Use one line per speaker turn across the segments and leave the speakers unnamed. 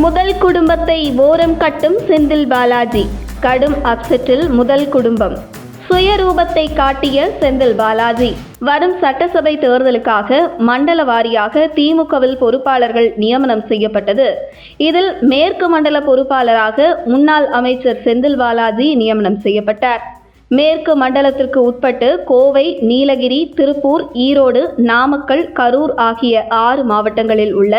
முதல் குடும்பத்தை ஓரம் கட்டும் செந்தில் பாலாஜி கடும் அப்செட்டில் முதல் குடும்பம். சுயரூபத்தை காட்டிய செந்தில் பாலாஜி வரும் சட்டசபை தேர்தலுக்காக மண்டல வாரியாக திமுகவில் பொறுப்பாளர்கள் நியமனம் செய்யப்பட்டது. இதில் மேற்கு மண்டல பொறுப்பாளராக முன்னாள் அமைச்சர் செந்தில் பாலாஜி நியமனம் செய்யப்பட்டார். மேற்கு மண்டலத்திற்கு உட்பட்டு கோவை நீலகிரி திருப்பூர் ஈரோடு நாமக்கல் கரூர் ஆகிய ஆறு மாவட்டங்களில் உள்ள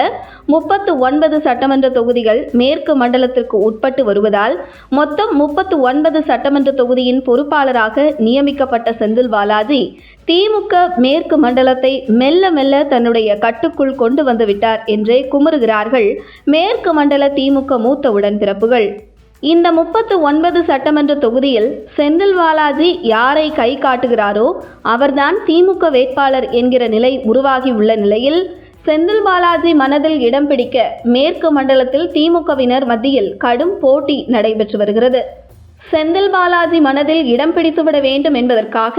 முப்பத்து ஒன்பது சட்டமன்ற தொகுதிகள் மேற்கு மண்டலத்திற்கு உட்பட்டு வருவதால் மொத்தம் முப்பத்து ஒன்பது சட்டமன்ற தொகுதியின் பொறுப்பாளராக நியமிக்கப்பட்ட செந்தில் பாலாஜி திமுக மேற்கு மண்டலத்தை மெல்ல மெல்ல தன்னுடைய கட்டுக்குள் கொண்டு வந்துவிட்டார் என்றே குமுறுகிறார்கள் மேற்கு மண்டல திமுக மூத்த உடன்பிறப்புகள் இந்த முப்பத்து ஒன்பது சட்டமன்ற தொகுதியில் செந்தில் பாலாஜி யாரை கை காட்டுகிறாரோ அவர்தான் திமுக வேட்பாளர் என்கிற நிலை உருவாகி உள்ள நிலையில் செந்தில் பாலாஜி மனதில் இடம் பிடிக்க மேற்கு மண்டலத்தில் திமுகவினர் மத்தியில் கடும் போட்டி நடைபெற்று வருகிறது. செந்தில் பாலாஜி மனதில் இடம் பிடித்துவிட வேண்டும் என்பதற்காக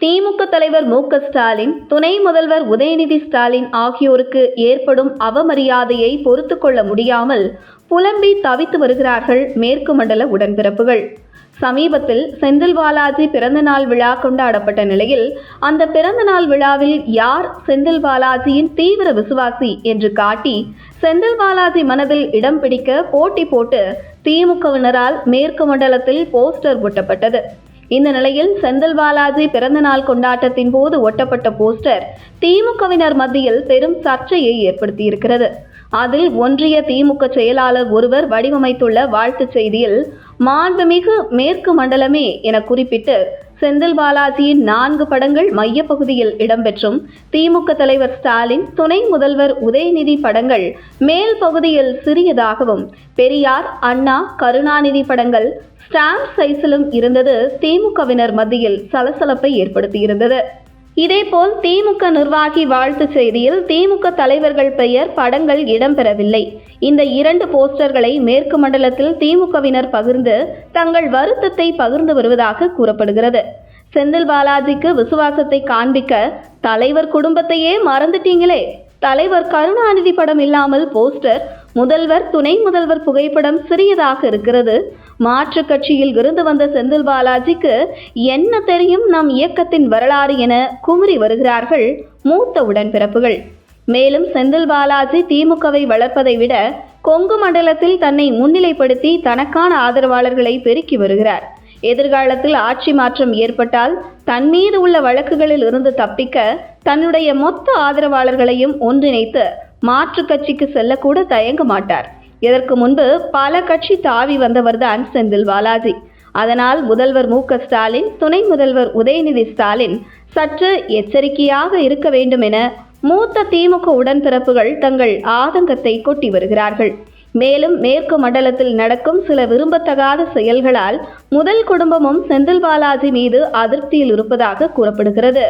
திமுக தலைவர் மு ஸ்டாலின் துணை முதல்வர் உதயநிதி ஸ்டாலின் ஆகியோருக்கு ஏற்படும் அவமரியாதையை பொறுத்து கொள்ள முடியாமல் புலம்பி தவித்து வருகிறார்கள் மேற்கு மண்டல உடன்பிறப்புகள். சமீபத்தில் செந்தில் பாலாஜி பிறந்தநாள் விழா கொண்டாடப்பட்ட நிலையில் அந்த பிறந்தநாள் விழாவில் யார் செந்தில் பாலாஜியின் தீவிர விசுவாசி என்று காட்டி செந்தில் பாலாஜி மனதில் இடம் பிடிக்க போட்டி போட்டு திமுகவினரால் மேற்கு மண்டலத்தில் போஸ்டர் ஒட்டப்பட்டது. இந்த நிலையில் செந்தில் பாலாஜி பிறந்தநாள் கொண்டாட்டத்தின் போது ஒட்டப்பட்ட போஸ்டர் திமுகவினர் மத்தியில் பெரும் சர்ச்சையை ஏற்படுத்தியிருக்கிறது. அதில் ஒன்றிய திமுக செயலாளர் ஒருவர் வடிவமைத்துள்ள வாழ்த்துச் செய்தியில் மாண்புமிகு மேற்கு மண்டலமே என குறிப்பிட்டு செந்தில் பாலாஜியின் நான்கு படங்கள் மையப்பகுதியில் இடம்பெற்றும். திமுக தலைவர் ஸ்டாலின் துணை முதல்வர் உதயநிதி படங்கள் மேல் பகுதியில் சிறியதாகவும். பெரியார் அண்ணா கருணாநிதி படங்கள் ஸ்டாம்ப் சைஸிலும் இருந்தது. திமுகவினர் மத்தியில் சலசலப்பை ஏற்படுத்தியிருந்தது. இதேபோல் திமுக நிர்வாகி வாழ்த்து செய்தியில் திமுக தலைவர்கள் பெயர் படங்கள் இடம்பெறவில்லை. இந்த இரண்டு போஸ்டர்களை மேற்கு மண்டலத்தில் திமுகவினர் பகிர்ந்து தங்கள் வருத்தத்தை பகிர்ந்து வருவதாக கூறப்படுகிறது. செந்தில் பாலாஜிக்கு விசுவாசத்தை காண்பிக்க தலைவர் குடும்பத்தையே மறந்துட்டீங்களே. தலைவர் கருணாநிதி படம் இல்லாமல் போஸ்டர் முதல்வர் துணை முதல்வர் புகைப்படம் சிறியதாக இருக்கிறது. மாற்று கட்சியில் இருந்து வந்த செந்தில் பாலாஜிக்கு என்ன தெரியும் நம் இயக்கத்தின் வரலாறு என குமுறி வருகிறார்கள் மூத்த உடன்பிறப்புகள். மேலும் செந்தில் பாலாஜி திமுகவை வளர்ப்பதை விட கொங்கு மண்டலத்தில் தன்னை முன்னிலைப்படுத்தி தனக்கான ஆதரவாளர்களை பெருக்கி வருகிறார். எதிர்காலத்தில் ஆட்சி மாற்றம் ஏற்பட்டால் தன் மீது உள்ள வழக்குகளில் இருந்து தப்பிக்க தன்னுடைய மொத்த ஆதரவாளர்களையும் ஒன்றிணைத்து மாற்று கட்சிக்கு செல்லக்கூட தயங்க மாட்டார். இதற்கு முன்பு பல கட்சி தாவி வந்தவர் தான் செந்தில் பாலாஜி. அதனால் முதல்வர் மு ஸ்டாலின் துணை முதல்வர் உதயநிதி ஸ்டாலின் சற்று எச்சரிக்கையாக இருக்க வேண்டும் என மூத்த திமுக உடன்பிறப்புகள் தங்கள் ஆதங்கத்தை கொட்டி வருகிறார்கள். மேலும் மேற்கு மண்டலத்தில் நடக்கும் சில விரும்பத்தகாத செயல்களால் முதல் குடும்பமும் செந்தில் பாலாஜி மீது அதிருப்தியில் இருப்பதாக கூறப்படுகிறது.